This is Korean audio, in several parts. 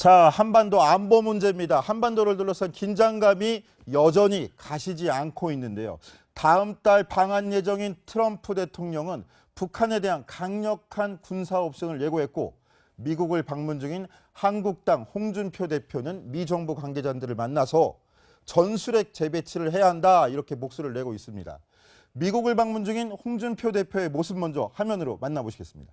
자, 한반도 안보 문제입니다. 한반도를 둘러싼 긴장감이 여전히 가시지 않고 있는데요. 다음 달 방한 예정인 트럼프 대통령은 북한에 대한 강력한 군사 옵션을 예고했고 미국을 방문 중인 한국당 홍준표 대표는 미 정부 관계자들을 만나서 전술핵 재배치를 해야 한다 이렇게 목소리를 내고 있습니다. 미국을 방문 중인 홍준표 대표의 모습 먼저 화면으로 만나보시겠습니다.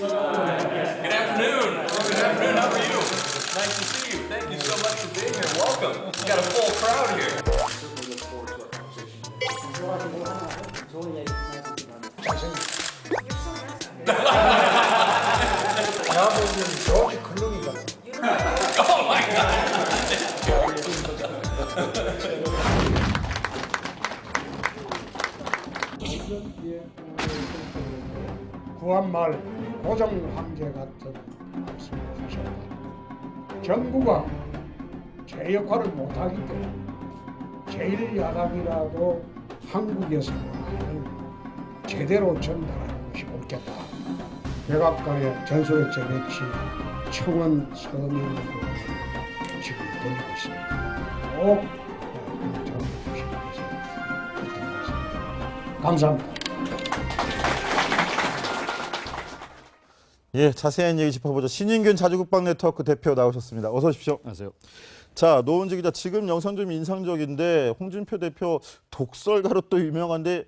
Good afternoon. Good afternoon. How are you? Nice to see you. Thank you so much for being here. Welcome. We got a full crowd here. Oh my. 구한말 고정 황제 같은 말씀을 하셨다. 정부가 제 역할을 못하기 때문에 제일 야당이라도 한국에서 원하는 제대로 전달하는 것이 옳겠다. 백악관의 전술의 재배치 청원 서명으로 지금 돌리고 있습니다. 꼭 정부 주시면서 부탁드리겠습니다. 감사합니다. 예, 자세한 얘기 짚어보죠. 신인균 자주국방 네트워크 대표 나오셨습니다. 어서 오십시오. 안녕하세요. 자, 노은지 기자, 지금 영상 좀 인상적인데 홍준표 대표 독설가로 또 유명한데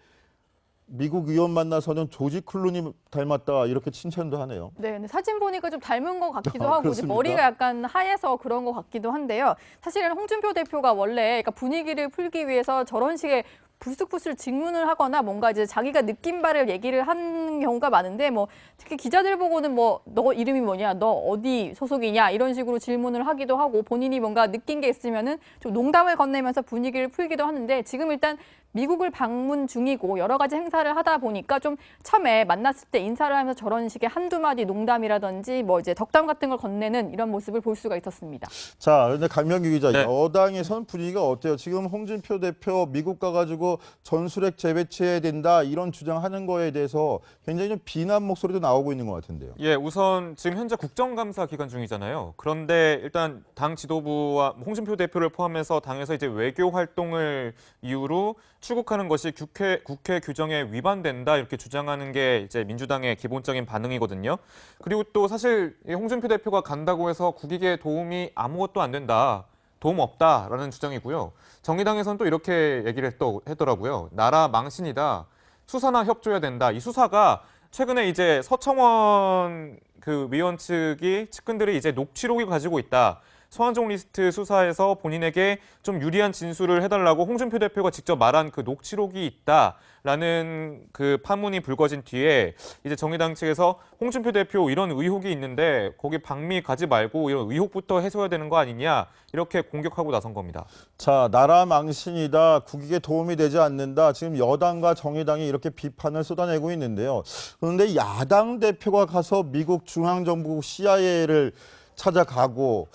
미국 의원 만나서는 조지 클루니 닮았다 이렇게 칭찬도 하네요. 네, 근데 사진 보니까 좀 닮은 것 같기도 아, 하고 이제 그렇습니까? 머리가 약간 하얘서 그런 것 같기도 한데요. 사실은 홍준표 대표가 원래 그러니까 분위기를 풀기 위해서 저런 식의 불쑥불쑥 질문을 하거나 뭔가 이제 자기가 느낀 바를 얘기를 하는 경우가 많은데 뭐 특히 기자들 보고는 뭐 너 이름이 뭐냐, 너 어디 소속이냐 이런 식으로 질문을 하기도 하고 본인이 뭔가 느낀 게 있으면은 좀 농담을 건네면서 분위기를 풀기도 하는데 지금 일단 미국을 방문 중이고 여러 가지 행사를 하다 보니까 좀 처음에 만났을 때 인사를 하면서 저런 식의 한두 마디 농담이라든지 뭐 이제 덕담 같은 걸 건네는 이런 모습을 볼 수가 있었습니다. 자, 그런데 강명규 기자, 네. 여당에선 분위기가 어때요? 지금 홍준표 대표 미국 가가지고 전술핵 재배치해야 된다 이런 주장하는 거에 대해서 굉장히 좀 비난 목소리도 나오고 있는 것 같은데요. 예, 우선 지금 현재 국정감사 기간 중이잖아요. 그런데 일단 당 지도부와 홍준표 대표를 포함해서 당에서 이제 외교 활동을 이유로 추국하는 것이 국회 국회 규정에 위반된다 이렇게 주장하는 게 이제 민주당의 기본적인 반응이거든요. 그리고 또 사실 이 홍준표 대표가 간다고 해서 국익에 도움이 아무것도 안 된다. 도움 없다라는 주장이고요. 정의당에서는 또 이렇게 얘기를 했더, 했더라고요. 나라 망신이다. 수사나 협조해야 된다. 이 수사가 최근에 이제 서청원 그 위원 측이 측근들이 이제 녹취록을 가지고 있다. 서한종 리스트 수사에서 본인에게 좀 유리한 진술을 해달라고 홍준표 대표가 직접 말한 그 녹취록이 있다라는 그 파문이 불거진 뒤에 이제 정의당 측에서 홍준표 대표 이런 의혹이 있는데 거기 방미 가지 말고 이런 의혹부터 해소해야 되는 거 아니냐 이렇게 공격하고 나선 겁니다. 자, 나라 망신이다, 국익에 도움이 되지 않는다. 지금 여당과 정의당이 이렇게 비판을 쏟아내고 있는데요. 그런데 야당 대표가 가서 미국 중앙정부 CIA를 찾아가고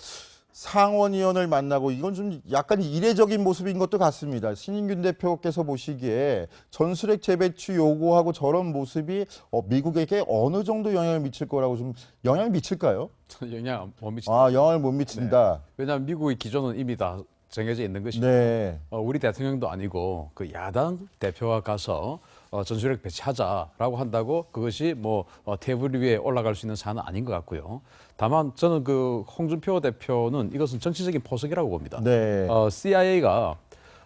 상원의원을 만나고 이건 좀 약간 이례적인 모습인 것도 같습니다. 신인균 대표께서 보시기에 전술핵 재배치 요구하고 저런 모습이 어, 미국에게 어느 정도 영향을 미칠 거라고 좀 영향을 미칠까요? 영향 못 미친다. 아, 영향을 못 미친다. 왜냐하면 미국의 기조는 이미 다 정해져 있는 것이고 네. 어, 우리 대통령도 아니고 그 야당 대표가 가서 어, 전술핵 배치하자라고 한다고 그것이 뭐 어, 테이블 위에 올라갈 수 있는 사안은 아닌 것 같고요. 다만 저는 그 홍준표 대표는 이것은 정치적인 포석이라고 봅니다. 네. 어, CIA가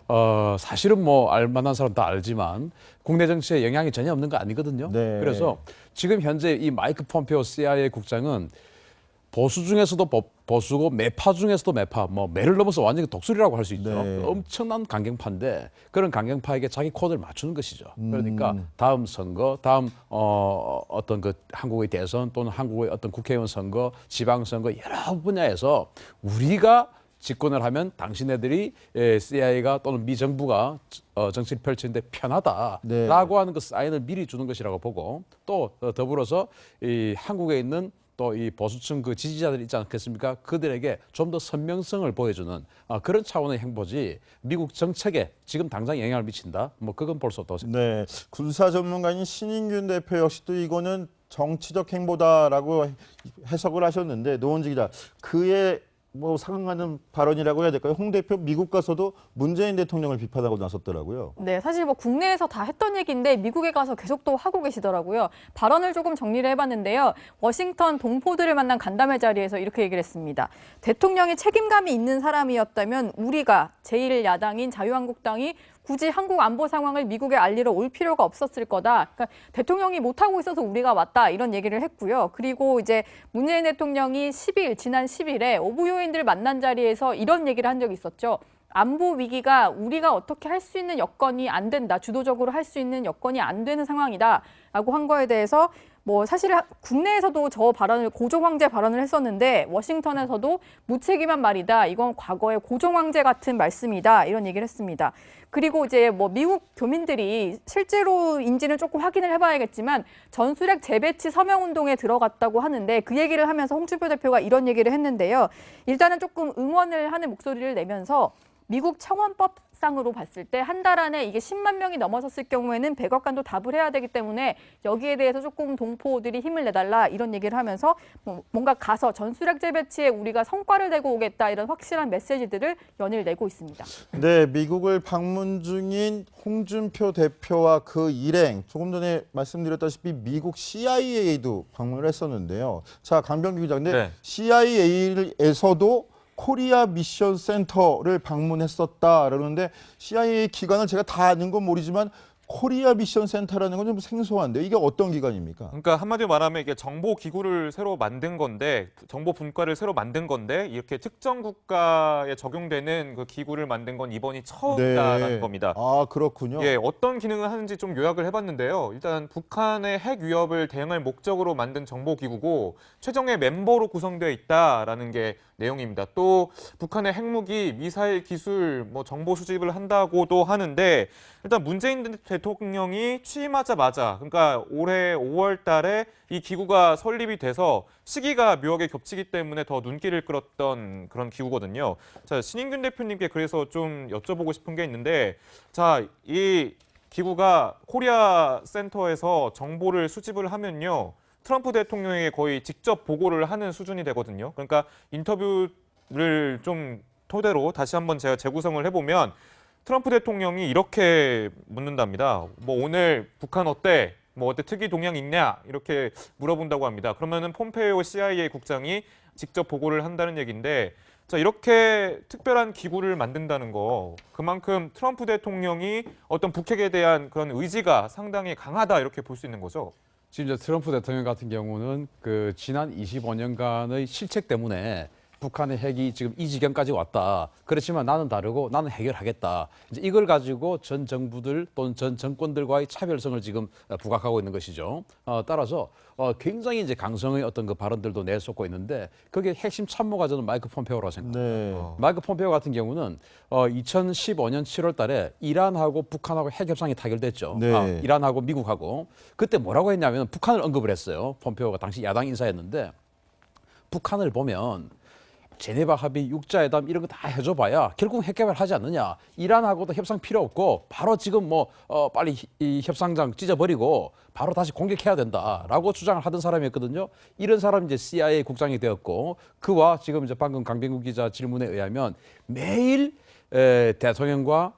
어, 사실은 뭐 알만한 사람 다 알지만 국내 정치에 영향이 전혀 없는 거 아니거든요. 네. 그래서 지금 현재 이 마이크 폼페오 CIA 국장은 보수 중에서도 보, 보수고 매파 중에서도 매파, 뭐 매를 넘어서 완전히 독수리라고 할 수 있죠. 네. 엄청난 강경파인데 그런 강경파에게 자기 코드를 맞추는 것이죠. 음. 그러니까 다음 선거, 다음 어, 어떤 그 한국의 대선 또는 한국의 어떤 국회의원 선거, 지방 선거 여러 분야에서 우리가 집권을 하면 당신네들이 예, CIA가 또는 미 정부가 어, 정치를 펼치는데 편하다라고 네. 하는 그 사인을 미리 주는 것이라고 보고 또 어, 더불어서 이 한국에 있는 또 이 보수층 그 지지자들이 있지 않겠습니까? 그들에게 좀 더 선명성을 보여주는 아, 그런 차원의 행보지 미국 정책에 지금 당장 영향을 미친다. 뭐 그건 볼 수 없다고 생각합니다. 네, 군사 전문가인 신인균 대표 역시도 이거는 정치적 행보다라고 해석을 하셨는데 노원지 기자 그의 뭐 상응하는 발언이라고 해야 될까요? 홍 대표 미국 가서도 문재인 대통령을 비판하고 나섰더라고요. 네, 사실 뭐 국내에서 다 했던 얘기인데 미국에 가서 계속 또 하고 계시더라고요. 발언을 조금 정리를 해봤는데요. 워싱턴 동포들을 만난 간담회 자리에서 이렇게 얘기를 했습니다. 대통령이 책임감이 있는 사람이었다면 우리가 제1야당인 자유한국당이 굳이 한국 안보 상황을 미국에 알리러 올 필요가 없었을 거다. 그러니까 대통령이 못하고 있어서 우리가 왔다 이런 얘기를 했고요. 그리고 이제 문재인 대통령이 10일 지난 10일에 오부 요인들 만난 자리에서 이런 얘기를 한 적이 있었죠. 안보 위기가 우리가 어떻게 할 수 있는 여건이 안 된다. 주도적으로 할 수 있는 여건이 안 되는 상황이다 라고 한 거에 대해서 뭐 사실 하- 국내에서도 저 발언을 고종 황제 발언을 했었는데 워싱턴에서도 무책임한 말이다. 이건 과거의 고종 황제 같은 말씀이다. 이런 얘기를 했습니다. 그리고 이제 뭐 미국 교민들이 실제로인지는 조금 확인을 해봐야겠지만 전술핵 재배치 서명 운동에 들어갔다고 하는데 그 얘기를 하면서 홍준표 대표가 이런 얘기를 했는데요. 일단은 조금 응원을 하는 목소리를 내면서 미국 청원법 상으로 봤을 때 한 달 안에 이게 10만 명이 넘어섰을 경우에는 백악관도 답을 해야 되기 때문에 여기에 대해서 조금 동포들이 힘을 내달라 이런 얘기를 하면서 뭐 뭔가 가서 전술핵 재배치에 우리가 성과를 내고 오겠다 이런 확실한 메시지들을 연일 내고 있습니다. 네, 미국을 방문 중인 홍준표 대표와 그 일행 조금 전에 말씀드렸다시피 미국 CIA도 방문을 했었는데요. 자, 강병규 기자, 근데 네. CIA에서도 코리아 미션 센터를 방문했었다 그러는데 CIA 기관을 제가 다 아는 건 모르지만 코리아 미션 센터라는 건 좀 생소한데 이게 어떤 기관입니까? 그러니까 한마디로 말하면 이게 정보 기구를 새로 만든 건데 정보 분과를 새로 만든 건데 이렇게 특정 국가에 적용되는 그 기구를 만든 건 이번이 처음이다라는 겁니다. 아 그렇군요. 예, 어떤 기능을 하는지 좀 요약을 해봤는데요. 일단 북한의 핵 위협을 대응할 목적으로 만든 정보 기구고 최종의 멤버로 구성되어 있다라는 게 내용입니다. 또 북한의 핵무기, 미사일 기술, 뭐 정보 수집을 한다고도 하는데 일단 문재인 대통령이 취임하자마자 그러니까 올해 5월달에 이 기구가 설립이 돼서 시기가 묘하게 겹치기 때문에 더 눈길을 끌었던 그런 기구거든요. 자 신인균 대표님께 그래서 좀 여쭤보고 싶은 게 있는데 자이 기구가 코리아 센터에서 정보를 수집을 하면요. 트럼프 대통령에게 거의 직접 보고를 하는 수준이 되거든요. 그러니까 인터뷰를 좀 토대로 다시 한번 제가 재구성을 해보면 트럼프 대통령이 이렇게 묻는답니다. 뭐 오늘 북한 어때? 뭐 어때 특이 동향 있냐? 이렇게 물어본다고 합니다. 그러면은 폼페이오 CIA 국장이 직접 보고를 한다는 얘기인데 자 이렇게 특별한 기구를 만든다는 거 그만큼 트럼프 대통령이 어떤 북핵에 대한 그런 의지가 상당히 강하다 이렇게 볼 수 있는 거죠. 지금 이제 트럼프 대통령 같은 경우는 그 지난 25년간의 실책 때문에 북한의 핵이 지금 이 지경까지 왔다. 그렇지만 나는 다르고 나는 해결하겠다. 이제 이걸 가지고 전 정부들 또는 전 정권들과의 차별성을 지금 어, 부각하고 있는 것이죠. 어, 따라서 어, 굉장히 이제 강성의 어떤 그 발언들도 내쏟고 있는데 그게 핵심 참모가 저는 마이크 폼페오라고 생각합니다. 네. 마이크 폼페오 같은 경우는 어, 2015년 7월 달에 이란하고 북한하고 핵 협상이 타결됐죠. 네. 아, 이란하고 미국하고 그때 뭐라고 했냐면 북한을 언급을 했어요. 폼페오가 당시 야당 인사였는데 북한을 보면 제네바 합의, 육자회담 이런 거 다 해줘봐야 결국 핵 개발 하지 않느냐. 이란하고도 협상 필요 없고 바로 지금 뭐 어, 빨리 히- 이 협상장 찢어버리고 바로 다시 공격해야 된다라고 주장을 하던 사람이었거든요. 이런 사람이 이제 CIA 국장이 되었고 그와 지금 이제 방금 강병국 기자 질문에 의하면 매일 에, 대통령과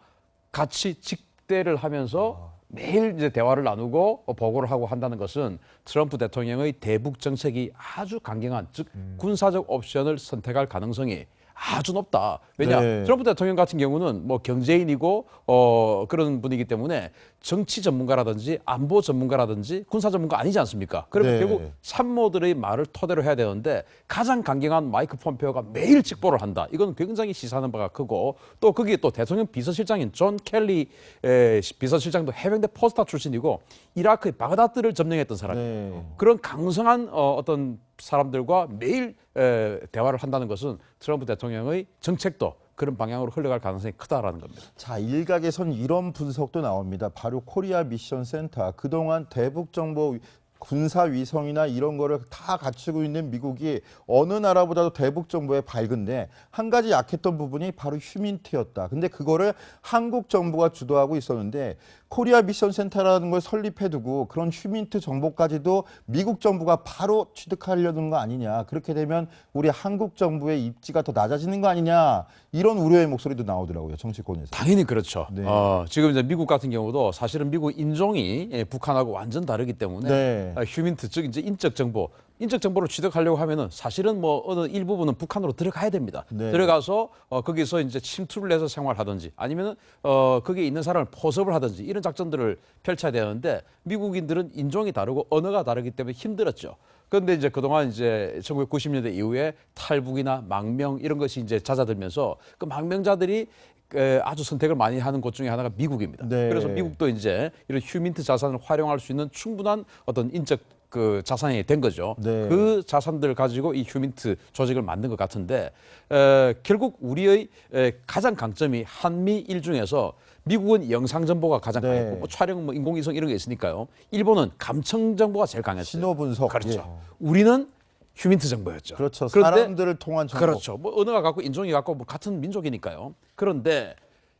같이 직대를 하면서 매일 이제 대화를 나누고 어, 보고를 하고 한다는 것은 트럼프 대통령의 대북 정책이 아주 강경한 즉 군사적 옵션을 선택할 가능성이 아주 높다. 왜냐 네. 트럼프 대통령 같은 경우는 뭐 경제인이고 어 그런 분이기 때문에 정치 전문가라든지 안보 전문가라든지 군사 전문가 아니지 않습니까? 그러면 네. 결국 참모들의 말을 토대로 해야 되는데 가장 강경한 마이크 폼페오가 매일 직보를 한다. 이건 굉장히 시사하는 바가 크고 또 거기에 또 대통령 비서실장인 존 켈리 에, 비서실장도 해병대 포스타 출신이고 이라크의 바그다드를 점령했던 사람이에요. 네. 그런 강성한 어, 어떤 사람들과 매일 에, 대화를 한다는 것은 트럼프 대통령의 정책도 그런 방향으로 흘러갈 가능성이 크다라는 겁니다. 자, 일각에선 이런 분석도 나옵니다. 바로 코리아 미션 센터. 그동안 대북 정보 군사 위성이나 이런 거를 다 갖추고 있는 미국이 어느 나라보다도 대북 정보에 밝은데 한 가지 약했던 부분이 바로 휴민트였다. 근데 그거를 한국 정부가 주도하고 있었는데 코리아 미션 센터라는 걸 설립해 두고 그런 휴민트 정보까지도 미국 정부가 바로 취득하려는 거 아니냐. 그렇게 되면 우리 한국 정부의 입지가 더 낮아지는 거 아니냐. 이런 우려의 목소리도 나오더라고요. 정치권에서. 당연히 그렇죠. 네. 어, 지금 이제 미국 같은 경우도 사실은 미국 인종이 예, 북한하고 완전 다르기 때문에 네. 아, 휴민트 즉 이제 인적 정보, 인적 정보를 취득하려고 하면은 사실은 뭐 어느 일부분은 북한으로 들어가야 됩니다. 네. 들어가서 어, 거기서 이제 침투를 해서 생활하든지 아니면은 어, 거기에 있는 사람을 포섭을 하든지 이런 작전들을 펼쳐야 되는데 미국인들은 인종이 다르고 언어가 다르기 때문에 힘들었죠. 그런데 이제 그동안 이제 1990년대 이후에 탈북이나 망명 이런 것이 이제 잦아들면서 그 망명자들이 에, 아주 선택을 많이 하는 곳 중에 하나가 미국입니다. 네. 그래서 미국도 이제 이런 휴민트 자산을 활용할 수 있는 충분한 어떤 인적 그 자산이 된 거죠. 네. 그 자산들을 가지고 이 휴민트 조직을 만든 것 같은데 에, 결국 우리의 에, 가장 강점이 한미일 중에서 미국은 영상 정보가 가장 네. 강했고 뭐 촬영, 뭐 인공위성 이런 게 있으니까요. 일본은 감청 정보가 제일 강했어요. 신호 분석. 그렇죠. 예. 우리는 휴민트 정보였죠. 그렇죠. 그런데 사람들을 통한 정보. 그렇죠. 뭐 언어가 같고 인종이 같고 뭐 같은 민족이니까요. 그런데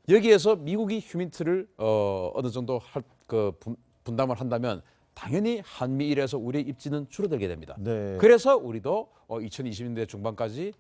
여기에서 미국이 휴민트를 어, 어느 정도 할, 그 분, 분담을 한다면 당연히 한미일에서 우리의 입지는 줄어들게 됩니다. 네. 그래서 우리도 어, 2020년대 중반까지 에,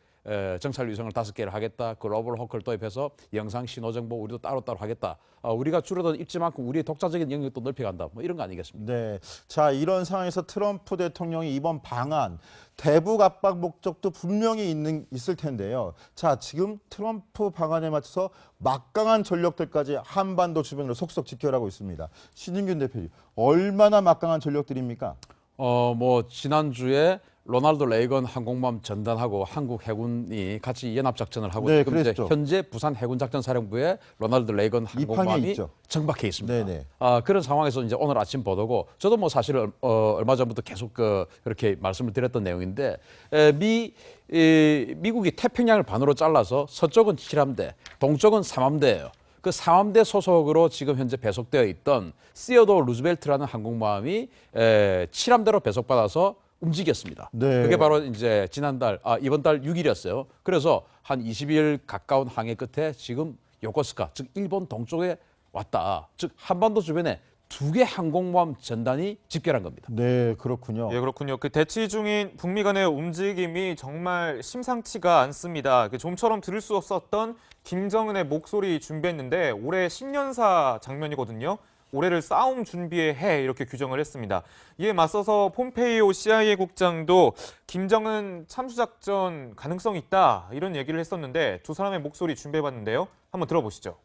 정찰 위성을 다섯 개를 하겠다. 글로벌 호크를 도입해서 영상 신호 정보 우리도 따로따로 하겠다. 어, 우리가 줄어든 입지만큼 우리의 독자적인 영역도 넓혀간다. 뭐 이런 거 아니겠습니까? 네. 자, 이런 상황에서 트럼프 대통령이 이번 방안 대북 압박 목적도 분명히 있는 있을 텐데요. 자, 지금 트럼프 방안에 맞춰서 막강한 전력들까지 한반도 주변으로 속속 집결하고 있습니다. 신인균 대표님, 얼마나 막강한 전력들입니까? 어, 뭐 지난주에 로날드 레이건 항공모함 전단하고 한국 해군이 같이 연합 작전을 하고 네, 지금 이제 그랬죠. 현재 부산 해군 작전 사령부에 로날드 레이건 항공모함이 있죠. 정박해 있습니다. 네네. 아, 그런 상황에서 이제 오늘 아침 보도고 저도 뭐 사실 얼- 어, 얼마 전부터 계속 그 그렇게 말씀을 드렸던 내용인데 에, 미 이, 미국이 태평양을 반으로 잘라서 서쪽은 7함대, 동쪽은 3함대예요. 그 3함대 소속으로 지금 현재 배속되어 있던 시어도 루즈벨트라는 항공모함이 에, 7함대로 배속받아서 움직였습니다. 네. 그게 바로 이제 지난달 아 이번 달 6일이었어요. 그래서 한 20일 가까운 항해 끝에 지금 요코스카 즉 일본 동쪽에 왔다. 즉 한반도 주변에 두 개 항공모함 전단이 집결한 겁니다. 네, 그렇군요. 예, 그렇군요. 그 대치 중인 북미 간의 움직임이 정말 심상치가 않습니다. 그 좀처럼 들을 수 없었던 김정은의 목소리 준비했는데 올해 신년사 장면이거든요. 올해를 싸움 준비의 해 이렇게 규정을 했습니다. 이에 맞서서 폼페이오 CIA 국장도 김정은 참수 작전 가능성 있다 이런 얘기를 했었는데 두 사람의 목소리 준비해봤는데요. 한번 들어보시죠.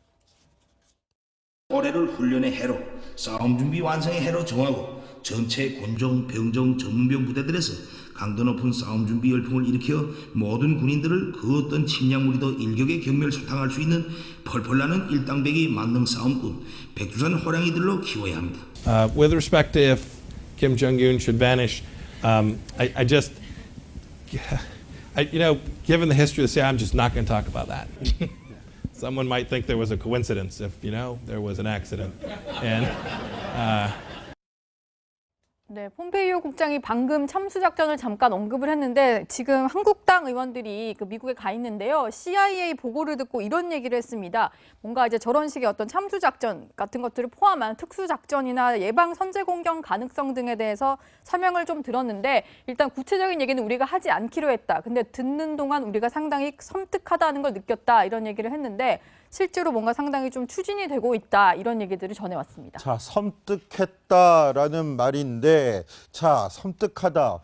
올해를 훈련의 해로 싸움 준비 완성의 해로 정하고 전체 군종, 병종, 전문병 부대들에서 강도 높은 싸움 준비 열풍을 일으켜 모든 군인들을 그 어떤 침략무리도 일격의 경멸 소탕할 수 있는 펄펄 나는 일당백이 만능 싸움꾼 백두산 호랑이들로 키워야 합니다. Uh, with respect to if Kim Jong Un should vanish, um, I, I just, I, you know, given the history of the CIA, I'm just not going to talk about that. Someone might think there was a coincidence if, you know, there was an accident. And 네, 폼페이오 국장이 방금 참수 작전을 잠깐 언급을 했는데 지금 한국당 의원들이 그 미국에 가 있는데요. CIA 보고를 듣고 이런 얘기를 했습니다. 뭔가 이제 저런 식의 어떤 참수 작전 같은 것들을 포함한 특수 작전이나 예방 선제 공격 가능성 등에 대해서 설명을 좀 들었는데 일단 구체적인 얘기는 우리가 하지 않기로 했다. 근데 듣는 동안 우리가 상당히 섬뜩하다는 걸 느꼈다. 이런 얘기를 했는데 실제로 뭔가 상당히 좀 추진이 되고 있다. 이런 얘기들을 전해왔습니다. 자, 섬뜩했다라는 말인데, 자, 섬뜩하다.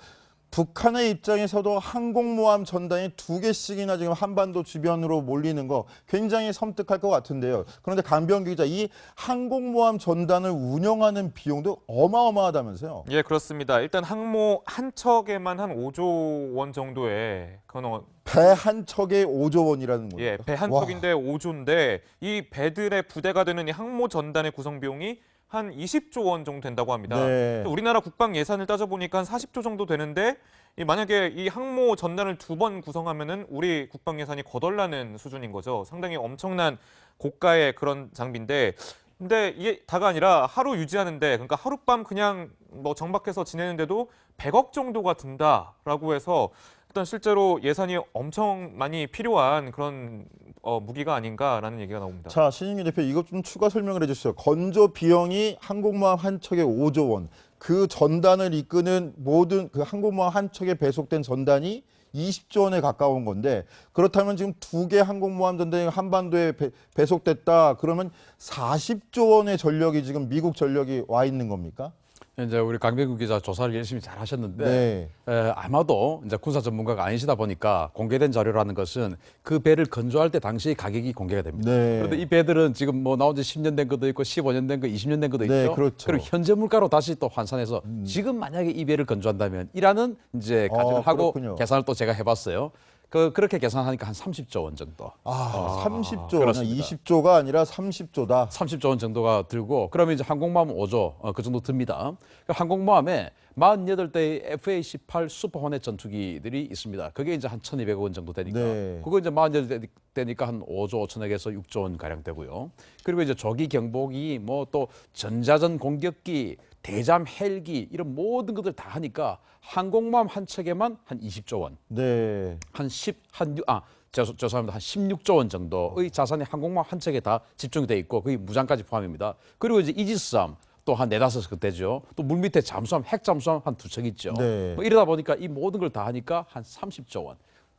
북한의 입장에서도 항공모함 전단이 두 개씩이나 지금 한반도 주변으로 몰리는 거 굉장히 섬뜩할 것 같은데요. 그런데 강병기 기자, 이 항공모함 전단을 운영하는 비용도 어마어마하다면서요? 예, 그렇습니다. 일단 항모 한 척에만 한 5조 원 정도의 그건 어, 배한 척에 5조 원이라는 거예요. 예, 배한 와. 척인데 5조인데 이 배들의 부대가 되는 이 항모 전단의 구성 비용이 한 20조 원 정도 된다고 합니다. 네. 우리나라 국방 예산을 따져보니까 한 40조 정도 되는데 이 만약에 이 항모 전단을 두 번 구성하면은 우리 국방 예산이 거덜나는 수준인 거죠. 상당히 엄청난 고가의 그런 장비인데 근데 이게 다가 아니라 하루 유지하는데 그러니까 하룻밤 그냥 뭐 정박해서 지내는데도 100억 정도가 든다라고 해서 일단 실제로 예산이 엄청 많이 필요한 그런 어, 무기가 아닌가라는 얘기가 나옵니다. 자, 신인규 대표 이것 좀 추가 설명을 해주세요. 건조 비용이 항공모함 한 척에 5조 원. 그 전단을 이끄는 모든 그 항공모함 한 척에 배속된 전단이 20조 원에 가까운 건데 그렇다면 지금 두 개 항공모함 전단이 한반도에 배, 배속됐다 그러면 40조 원의 전력이 지금 미국 전력이 와 있는 겁니까? 이제 우리 강병국 기자 조사를 열심히 잘 하셨는데 네. 에, 아마도 이제 군사 전문가가 아니시다 보니까 공개된 자료라는 것은 그 배를 건조할 때 당시 가격이 공개가 됩니다. 네. 그런데 이 배들은 지금 뭐 나온 지 10년 된 것도 있고 15년 된 거, 20년 된 것도 네, 있죠. 그렇죠. 음. 리고 현재 물가로 다시 또 환산해서 지금 만약에 이 배를 건조한다면 이라는 이제 어, 가정을 하고 그렇군요. 계산을 또 제가 해봤어요. 그 그렇게 계산하니까 한 30조 원 정도. 아, 30조 원, 그렇습니다. 20조가 아니라 30조다. 30조 원 정도가 들고 그러면 이제 항공모함 5조 어, 그 정도 듭니다. 그 항공모함에 48대의 FA-18 슈퍼 호넷 전투기들이 있습니다. 그게 이제 한 1,200억 원 정도 되니까 네. 그거 이제 48대니까 한 5조 5천억에서 6조 원 가량 되고요. 그리고 이제 조기 경보기 뭐 또 전자전 공격기 대잠 헬기 이런 모든 것들 다 하니까 항공모함 한 척에만 한 20조 원. 네. 한 10, 한 6, 아, 죄송, 죄송합니다. 한 16조 원 정도의 자산이 항공모함 한 척에 다 집중이 돼 있고 그게 무장까지 포함입니다. 그리고 이제 이지스함 또한 네다섯 척 되죠. 또 물 밑에 잠수함, 핵 잠수함 한 두 척 있죠. 네. 뭐 이러다 보니까 이 모든 걸 다 하니까 한 30조 원.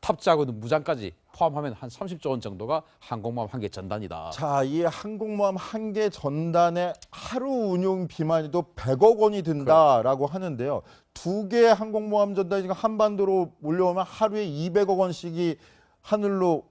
탑재하고 있는 무장까지 포함하면 한 30조 원 정도가 항공모함 한 개 전단이다. 자, 이 항공모함 한 개 전단의 하루 운용 비만 해도 100억 원이 든다라고 하는데요. 두개 항공모함 전단이 한반도로 몰려오면 하루에 200억 원씩이 하늘로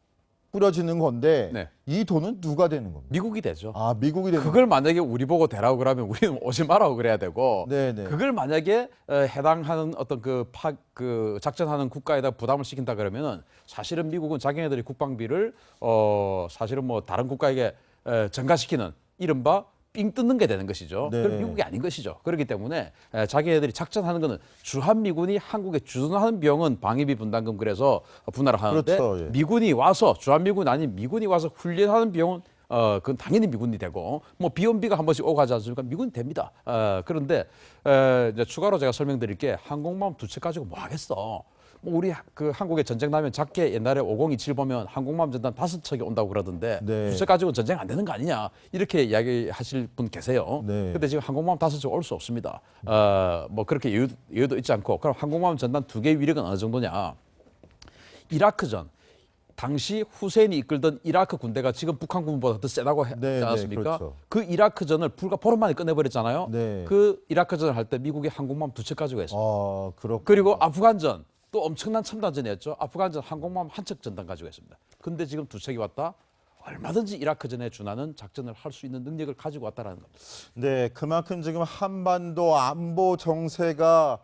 뿌려지는 건데 네. 이 돈은 누가 되는 겁니까? 미국이 되죠. 아, 미국이 되는 그걸 만약에 우리 보고 대라고 그러면 우리는 오지 말라고 그래야 되고 네네. 그걸 만약에 어, 해당하는 어떤 그, 파, 그 작전하는 국가에다 부담을 시킨다 그러면은 사실은 미국은 자기네들이 국방비를 어 사실은 뭐 다른 국가에게 에, 전가시키는 이른바 삥 뜯는 게 되는 것이죠. 네. 그건 미국이 아닌 것이죠. 그렇기 때문에 에, 자기네들이 작전하는 거는 주한미군이 한국에 주둔하는 비용은 방위비 분담금 그래서 분할을 하는데 그렇죠, 예. 미군이 와서 주한미군 아닌 미군이 와서 훈련하는 비용은 어 그건 당연히 미군이 되고 뭐 비원비가 한 번씩 오고 하지 않습니까? 미군이 됩니다. 어 그런데 에, 이제 추가로 제가 설명드릴 게 항공모함 두채 가지고 뭐 하겠어? 뭐 우리 하- 그 한국에 전쟁 나면 작게 옛날에 5027 보면 항공모함 전단 다섯 척이 온다고 그러던데 네. 두채 가지고 전쟁 안 되는 거 아니냐 이렇게 이야기하실 분 계세요. 네. 근데 지금 항공모함 다섯 척 올 수 없습니다. 어뭐 그렇게 여유, 여유도 있지 않고 그럼 항공모함 전단 두개 위력은 어느 정도냐? 이라크전 당시 후세인이 이끌던 이라크 군대가 지금 북한 군보다 더 세다고 했지 네, 네, 않았습니까? 그렇죠. 그 이라크전을 불과 보름 만에 끝내버렸잖아요. 네. 그 이라크전을 할 때 미국이 항공모함 두 척 가지고 했어요. 아, 그리고 아프간전 또 엄청난 첨단전이었죠. 아프간전 항공모함 한척 전단 가지고 했습니다. 근데 지금 두 척이 왔다. 얼마든지 이라크전에 준하는 작전을 할 수 있는 능력을 가지고 왔다라는 겁니다. 네, 그만큼 지금 한반도 안보 정세가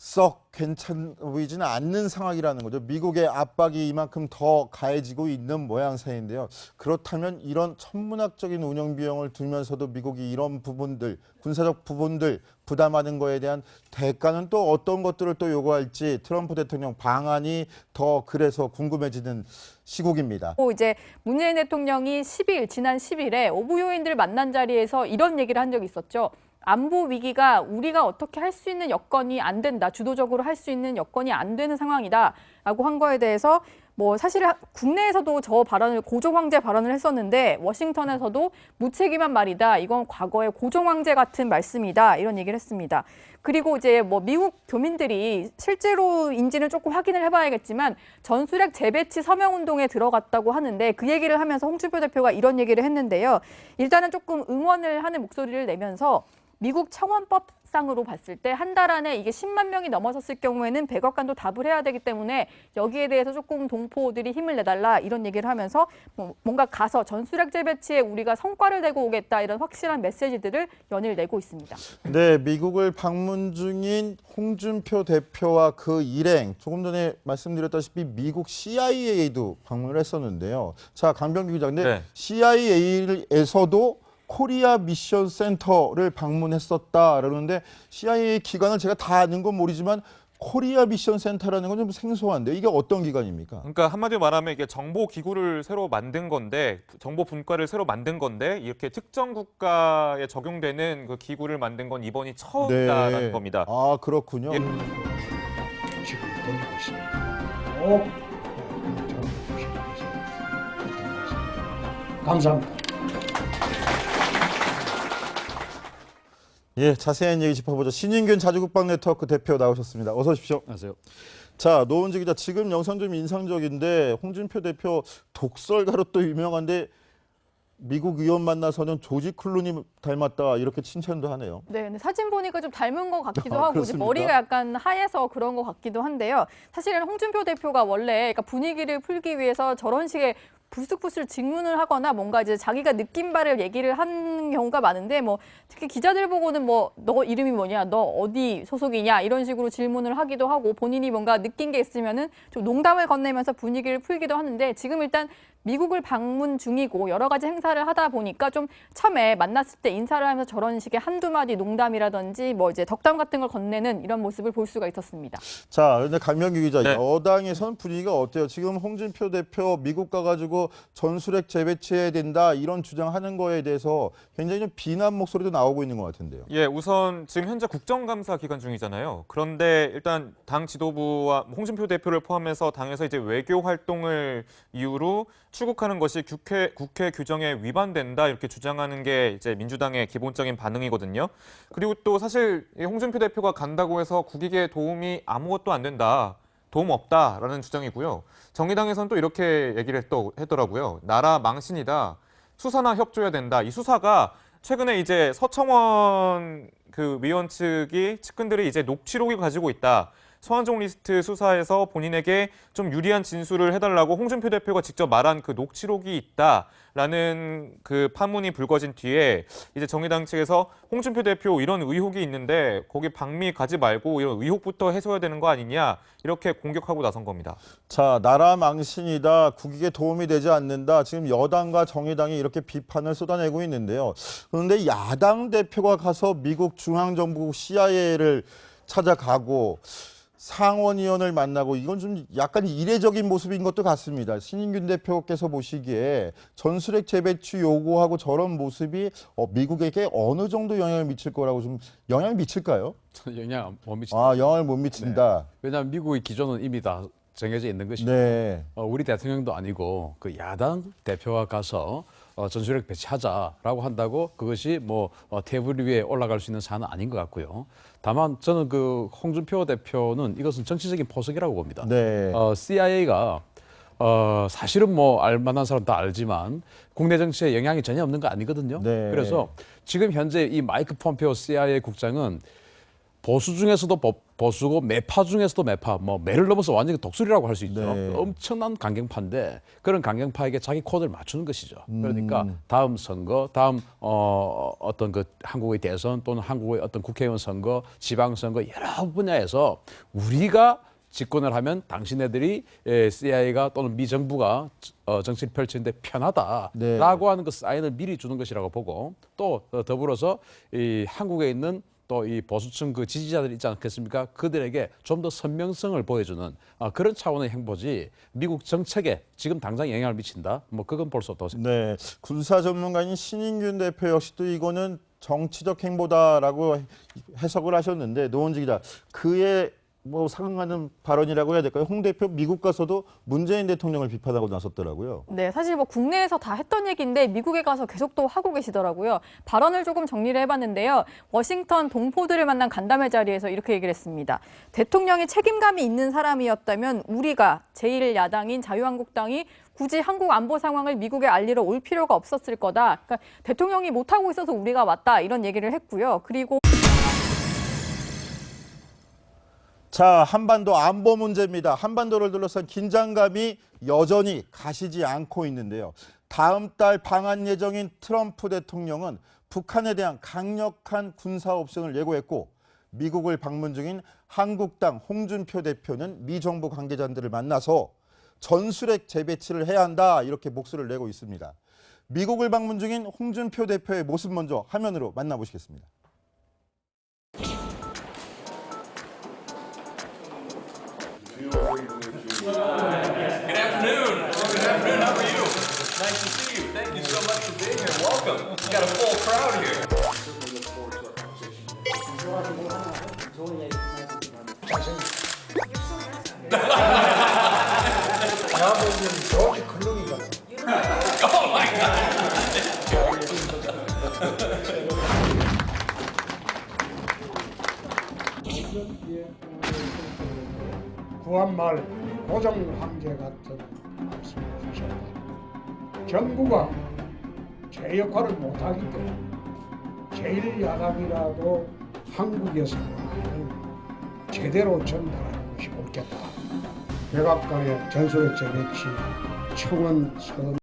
썩 괜찮 보이지는 않는 상황이라는 거죠. 미국의 압박이 이만큼 더 가해지고 있는 모양새인데요. 그렇다면 이런 천문학적인 운영 비용을 두면서도 미국이 이런 부분들, 군사적 부분들 부담하는 거에 대한 대가는 또 어떤 것들을 또 요구할지 트럼프 대통령 방안이 더 그래서 궁금해지는 시국입니다. 또 이제 문재인 대통령이 10일 지난 10일에 오부 요인들 만난 자리에서 이런 얘기를 한 적이 있었죠. 안보 위기가 우리가 어떻게 할 수 있는 여건이 안 된다. 주도적으로 할 수 있는 여건이 안 되는 상황이다라고 한 거에 대해서 뭐 사실 국내에서도 저 발언을 고종 황제 발언을 했었는데 워싱턴에서도 무책임한 말이다. 이건 과거의 고종 황제 같은 말씀이다. 이런 얘기를 했습니다. 그리고 이제 뭐 미국 교민들이 실제로인지는 조금 확인을 해봐야겠지만 전술핵 재배치 서명 운동에 들어갔다고 하는데 그 얘기를 하면서 홍준표 대표가 이런 얘기를 했는데요. 일단은 조금 응원을 하는 목소리를 내면서 미국 청원법상으로 봤을 때 한 달 안에 이게 10만 명이 넘어섰을 경우에는 백악관도 답을 해야 되기 때문에 여기에 대해서 조금 동포들이 힘을 내달라 이런 얘기를 하면서 뭐 뭔가 가서 전술핵 재배치에 우리가 성과를 내고 오겠다 이런 확실한 메시지들을 연일 내고 있습니다. 네, 미국을 방문 중인 홍준표 대표와 그 일행 조금 전에 말씀드렸다시피 미국 CIA도 방문을 했었는데요. 자, 강병규 기자, 근데 네. CIA에서도 코리아 미션 센터를 방문했었다 그러는데 CIA 기관을 제가 다 아는 건 모르지만 코리아 미션 센터라는 건 좀 생소한데 이게 어떤 기관입니까? 그러니까 한마디로 말하면 이게 정보 기구를 새로 만든 건데 정보 분과를 새로 만든 건데 이렇게 특정 국가에 적용되는 그 기구를 만든 건 이번이 처음이다라는 겁니다. 아 그렇군요. 예. 지금 돌리고 있습니다. 꼭 네, 부탁드리겠습니다. 감사합니다. 예, 자세한 얘기 짚어보죠. 신인균 자주국방 네트워크 대표 나오셨습니다. 어서 오십시오. 안녕하세요. 자, 노은지 기자 지금 영상 좀 인상적인데 홍준표 대표 독설가로 또 유명한데 미국 의원 만나서는 조지 클루니 닮았다 이렇게 칭찬도 하네요. 네, 근데 사진 보니까 좀 닮은 것 같기도 아, 하고 이제? 머리가 약간 하얘서 그런 것 같기도 한데요. 사실은 홍준표 대표가 원래 그러니까 분위기를 풀기 위해서 저런 식의 불쑥불쑥 질문을 하거나 뭔가 이제 자기가 느낀 바를 얘기를 하는 경우가 많은데 뭐 특히 기자들 보고는 뭐 너 이름이 뭐냐, 너 어디 소속이냐 이런 식으로 질문을 하기도 하고 본인이 뭔가 느낀 게 있으면은 좀 농담을 건네면서 분위기를 풀기도 하는데 지금 일단 미국을 방문 중이고 여러 가지 행사를 하다 보니까 좀 처음에 만났을 때 인사를 하면서 저런 식의 한두 마디 농담이라든지 뭐 이제 덕담 같은 걸 건네는 이런 모습을 볼 수가 있었습니다. 자, 근데 강명기 기자, 네. 여당에서는 분위기가 어때요? 지금 홍준표 대표 미국 가가지고 전술핵 재배치해야 된다 이런 주장하는 거에 대해서 굉장히 좀 비난 목소리도 나오고 있는 것 같은데요. 예, 우선 지금 현재 국정감사 기간 중이잖아요. 그런데 일단 당 지도부와 홍준표 대표를 포함해서 당에서 이제 외교 활동을 이유로 추국하는 것이 국회 국회 규정에 위반된다 이렇게 주장하는 게 이제 민주당의 기본적인 반응이거든요. 그리고 또 사실 이 홍준표 대표가 간다고 해서 국익에 도움이 아무것도 안 된다. 도움 없다라는 주장이고요. 정의당에서는 또 이렇게 얘기를 했더, 했더라고요. 나라 망신이다. 수사나 협조해야 된다. 이 수사가 최근에 이제 서청원 그 위원 측이 측근들이 이제 녹취록을 가지고 있다. 소환종 리스트 수사에서 본인에게 좀 유리한 진술을 해달라고 홍준표 대표가 직접 말한 그 녹취록이 있다라는 그 파문이 불거진 뒤에 이제 정의당 측에서 홍준표 대표 이런 의혹이 있는데 거기 방미 가지 말고 이런 의혹부터 해소해야 되는 거 아니냐 이렇게 공격하고 나선 겁니다. 자, 나라 망신이다, 국익에 도움이 되지 않는다. 지금 여당과 정의당이 이렇게 비판을 쏟아내고 있는데요. 그런데 야당 대표가 가서 미국 중앙정부 CIA를 찾아가고 상원의원을 만나고 이건 좀 약간 이례적인 모습인 것도 같습니다. 신인균 대표께서 보시기에 전술핵 재배치 요구하고 저런 모습이 어, 미국에게 어느 정도 영향을 미칠 거라고 좀 영향을 미칠까요? 영향 못 미친다. 아, 영향을 못 미친다. 왜냐하면 미국의 기조는 이미 다 정해져 있는 것이고 네. 어, 우리 대통령도 아니고 그 야당 대표가 가서 어, 전술핵 배치하자라고 한다고 그것이 뭐 어, 테이블 위에 올라갈 수 있는 사안은 아닌 것 같고요. 다만 저는 그 홍준표 대표는 이것은 정치적인 포석이라고 봅니다. 네. 어, CIA가 어, 사실은 뭐 알만한 사람 다 알지만 국내 정치에 영향이 전혀 없는 거 아니거든요. 네. 그래서 지금 현재 이 마이크 폼페오 CIA 국장은 보수 중에서도 보, 보수고 매파 중에서도 매파, 뭐 매를 넘어서 완전히 독수리라고 할 수 있죠. 네. 엄청난 강경파인데 그런 강경파에게 자기 코드를 맞추는 것이죠. 음. 그러니까 다음 선거, 다음 어, 어떤 그 한국의 대선 또는 한국의 어떤 국회의원 선거, 지방 선거 여러 분야에서 우리가 집권을 하면 당신네들이 에, CIA가 또는 미 정부가 어, 정치를 펼치는데 편하다라고 네. 하는 그 사인을 미리 주는 것이라고 보고 또 어, 더불어서 이 한국에 있는 또 이 보수층 그 지지자들 있지 않겠습니까? 그들에게 좀 더 선명성을 보여주는 아, 그런 차원의 행보지 미국 정책에 지금 당장 영향을 미친다. 뭐 그건 볼 수 없다고 생각합니다. 네, 군사 전문가인 신인균 대표 역시도 이거는 정치적 행보다라고 해석을 하셨는데 노원지 기자 그의 뭐 상응하는 발언이라고 해야 될까요? 홍 대표 미국 가서도 문재인 대통령을 비판하고 나섰더라고요. 네, 사실 뭐 국내에서 다 했던 얘기인데 미국에 가서 계속 또 하고 계시더라고요. 발언을 조금 정리를 해봤는데요. 워싱턴 동포들을 만난 간담회 자리에서 이렇게 얘기를 했습니다. 대통령이 책임감이 있는 사람이었다면 우리가 제1야당인 자유한국당이 굳이 한국 안보 상황을 미국에 알리러 올 필요가 없었을 거다. 그러니까 대통령이 못하고 있어서 우리가 왔다 이런 얘기를 했고요. 그리고 자, 한반도 안보 문제입니다. 한반도를 둘러싼 긴장감이 여전히 가시지 않고 있는데요. 다음 달 방한 예정인 트럼프 대통령은 북한에 대한 강력한 군사 옵션을 예고했고 미국을 방문 중인 한국당 홍준표 대표는 미 정부 관계자들을 만나서 전술핵 재배치를 해야 한다 이렇게 목소리를 내고 있습니다. 미국을 방문 중인 홍준표 대표의 모습 먼저 화면으로 만나보시겠습니다. Good 고정 황제 같은 말씀을 하셨다. 정부가 제 역할을 못하기 때문에 제일 야당이라도 한국의 상황을 제대로 전달하는 것이 옳겠다. 백악관의 전술핵 재배치 청원 서원